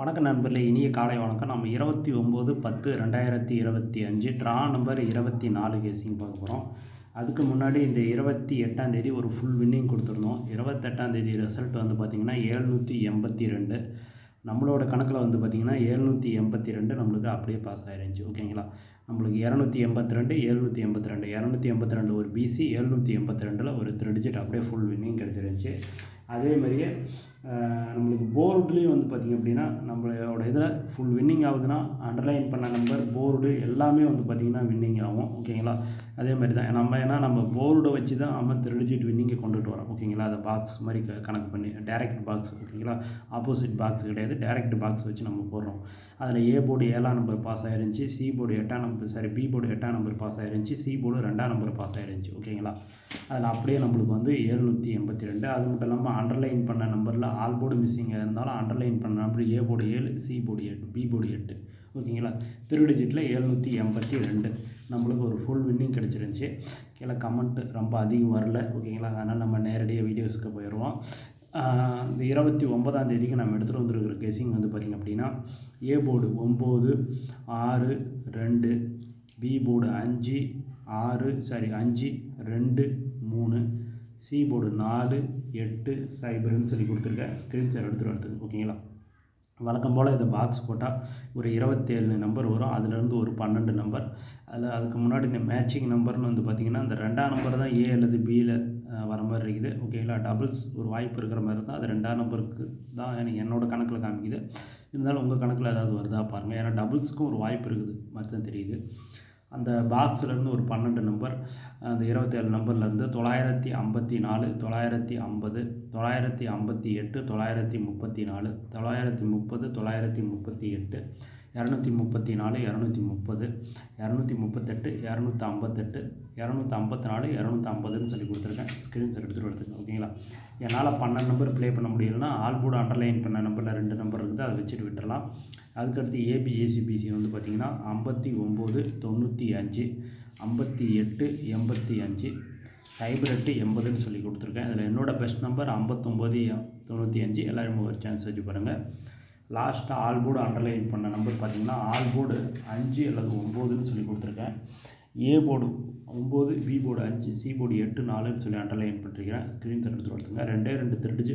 வணக்கம் நண்பர்களே இனிய காலை வணக்கம். நம்ம இருபத்தி ஒம்பது பத்து ரெண்டாயிரத்தி இருபத்தி அஞ்சு ட்ரா நம்பர் இருபத்தி நாலு கேசிங் பார்க்க போகிறோம் அதுக்கு முன்னாடி இந்த இருபத்தி எட்டாம் தேதி ஒரு ஃபுல் வின்னிங் கொடுத்துருந்தோம். இருபத்தெட்டாம் தேதி ரிசல்ட் வந்து பார்த்திங்கன்னா ஏழ்நூற்றி எண்பத்தி ரெண்டு. நம்மளோட கணக்கில் வந்து பார்த்திங்கன்னா ஏழ்நூற்றி எண்பத்தி ரெண்டு நம்மளுக்கு அப்படியே பாஸ் ஆயிருந்துச்சு. ஓகேங்களா நம்மளுக்கு இரநூத்தி எண்பத்தி ரெண்டு ஏழ்நூற்றி எண்பத்தி ரெண்டு. இரநூத்தி எண்பத்தி ரெண்டு ஒரு பிசி எழுநூற்றி எண்பத்தி ரெண்டில் ஒரு த்ரெடிஜிட் அப்படியே ஃபுல் வின்னிங் கிடச்சிருந்துச்சு. அதே மாதிரியே போர்டுலேயும் வந்து பார்த்திங்க அப்படின்னா நம்மளோட இதில் ஃபுல் வின்னிங் ஆகுதுன்னா அண்டர்லைன் பண்ண நம்பர் போர்டு எல்லாமே வந்து பார்த்திங்கன்னா வின்னிங் ஆகும். ஓகேங்களா அதே மாதிரி தான். நம்ம ஏன்னா நம்ம போர்டை வச்சு தான் நம்ம த்ரிடிஜிட் வின்னிங்கை கொண்டுட்டு வரோம். ஓகேங்களா அதை பாக்ஸ் மாதிரி கணக்கு பண்ணி டேரெக்ட் பாக்ஸ் ஓகேங்களா ஆப்போசிட் பாக்ஸ் கிடையாது. டேரெக்ட் பாக்ஸ் வச்சு நம்ம போடுறோம். அதில் ஏ போர்டு ஏழாம் நம்பர் பாஸ் ஆயிருந்துச்சு. சி போர்டு எட்டாம் நம்பர் சாரி பி போர்டு எட்டாம் நம்பர் பாஸ் ஆயிருந்துச்சு. சி போர்டு ரெண்டாம் நம்பர் பாஸ் ஆயிருந்துச்சு. ஓகேங்களா அதில் அப்படியே நம்மளுக்கு வந்து ஏழ்நூற்றி எண்பத்தி ரெண்டு. அது மட்டும் இல்லாமல் அண்டர்லைன் பண்ண நம்பரில் ஆல் போர்டு மிஸ்ஸிங்காக இருந்தாலும் அண்டர்லைன் பண்ண நம்பர் ஏ போர்டு ஏழு சி போர்டு எட்டு பி போர்டு எட்டு. ஓகேங்களா? த்ரீ டிஜிட்டில் எழுநூற்றி எண்பத்தி ரெண்டு. நம்மளுக்கு ஒரு ஃபுல் வின்னிங் கிடச்சிருந்துச்சி. கீழே கமெண்ட்டு ரொம்ப அதிகம் வரல. ஓகேங்களா? அதனால் நம்ம நேரடியாக வீடியோஸ்க்கு போயிடுவோம். இந்த இருபத்தி ஒன்பதாம் தேதிக்கு நம்ம எடுத்துகிட்டு வந்துருக்கிற கெஸிங் வந்து பார்த்திங்க அப்படின்னா ஏ போர்டு ஒம்பது ஆறு ரெண்டு பி போர்டு அஞ்சு ஆறு சாரி அஞ்சு ரெண்டு மூணு சி போர்டு நாலு எட்டு சைபர்னு சொல்லி கொடுத்துருக்கேன். ஸ்க்ரீன்ஷாட் எடுத்துகிட்டு வரதுக்கு ஓகேங்களா? வழக்கம் போல் இதை பாக்ஸ் போட்டால் ஒரு இருபத்தேழு நம்பர் வரும். அதுலேருந்து ஒரு பன்னெண்டு நம்பர் அதில் அதுக்கு முன்னாடி இந்த மேட்சிங் நம்பர்னு வந்து பார்த்திங்கன்னா இந்த ரெண்டாம் நம்பர் தான் ஏ அல்லது பியில் வர மாதிரி இருக்குது. ஓகேங்களா டபுள்ஸ் ஒரு வாய்ப்பு இருக்கிற மாதிரி தான் அது ரெண்டாம் நம்பருக்கு தான் எனக்கு என்னோடய கணக்கில் காமிக்குது. இருந்தாலும் உங்கள் கணக்கில் ஏதாவது வருதா பாருங்கள் ஏன்னா டபுள்ஸுக்கும் ஒரு வாய்ப்பு இருக்குது. மாதிரி தெரியுது. அந்த பாக்ஸ்லேருந்து ஒரு பன்னெண்டு நம்பர் அந்த இருபத்தேழு நம்பர்லேருந்து தொள்ளாயிரத்தி ஐம்பத்தி நாலு தொள்ளாயிரத்தி ஐம்பது தொள்ளாயிரத்தி ஐம்பத்தி எட்டு தொள்ளாயிரத்தி முப்பத்தி நாலு தொள்ளாயிரத்தி முப்பது தொள்ளாயிரத்தி முப்பத்தி எட்டு இரநூத்தி முப்பத்தி நாலு இரநூத்தி முப்பது இரநூத்தி முப்பத்தெட்டு இரநூத்தி ஐம்பத்தெட்டு இரநூத்தி ஐம்பத்தி நாலு இரநூத்தி ஐம்பதுன்னு சொல்லி கொடுத்துருக்கேன். ஸ்க்ரீன்ஷாட் எடுத்துகிட்டு எடுத்துக்கேன் ஓகேங்களா என்னால் பன்னெண்டு நம்பர் ப்ளே பண்ண முடியலன்னா ஆல்போர்டு அண்டர்லைன் பண்ண நம்பரில் ரெண்டு நம்பர் இருக்குது அதை வச்சுட்டு விட்டுறலாம். அதுக்கடுத்து ஏபிஏசிபிசி வந்து பார்த்திங்கன்னா ஐம்பத்தி ஒம்பது தொண்ணூற்றி அஞ்சு ஐம்பத்தி எட்டு எண்பத்தி அஞ்சு சைபர் எட்டு எண்பதுன்னு சொல்லி கொடுத்துருக்கேன். இதில் என்னோடய பெஸ்ட் நம்பர் ஐம்பத்தொம்போது தொண்ணூற்றி அஞ்சு. எல்லோரும் ஒரு சான்ஸ் வச்சு பாருங்கள் லாஸ்ட்டாக ஆல்போர்டு அண்டர்லைன் பண்ண நம்பர் பார்த்திங்கன்னா ஆல்போர்டு அஞ்சு அல்லது ஒம்போதுன்னு சொல்லி கொடுத்துருக்கேன். ஏ போர்டு ஒம்பது பி போர்டு அஞ்சு சி போர்டு எட்டு நாலுன்னு சொல்லி அண்டர்லைன் பண்ணிருக்கிறேன் ஸ்க்ரீன்ஷாட் எடுத்து கொடுத்துங்க ரெண்டே ரெண்டு திருடிச்சு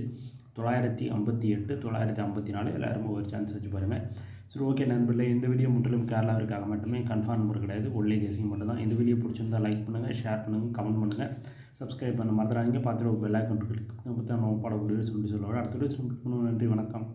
தொள்ளாயிரத்தி ஐம்பத்தி எட்டு தொள்ளாயிரத்தி ஐம்பத்தி நாலு எல்லாருமே ஒரு சான்ஸ் வச்சு பாருங்கள் சரி ஓகே நண்பர்களே இந்த வீடியோ முற்றிலும் கேரளாவிற்காக மட்டுமே கன்ஃபார்ம் நம்பர் கிடையாது. ஒன்லி கேசிங் மட்டும் தான். இந்த வீடியோ பிடிச்சிருந்தா லைக் பண்ணுங்கள் ஷேர் பண்ணுங்கள் கமெண்ட் பண்ணுங்கள் சப்ஸ்கிரைப் பண்ண மறந்துடாதீங்க. பார்த்துட்டு பெல் ஐக்கன் கிளிக் நம்ம பாடக்கூடிய சொல்லி சொல்லுவாங்க. அடுத்த வீடியோ நன்றி வணக்கம்.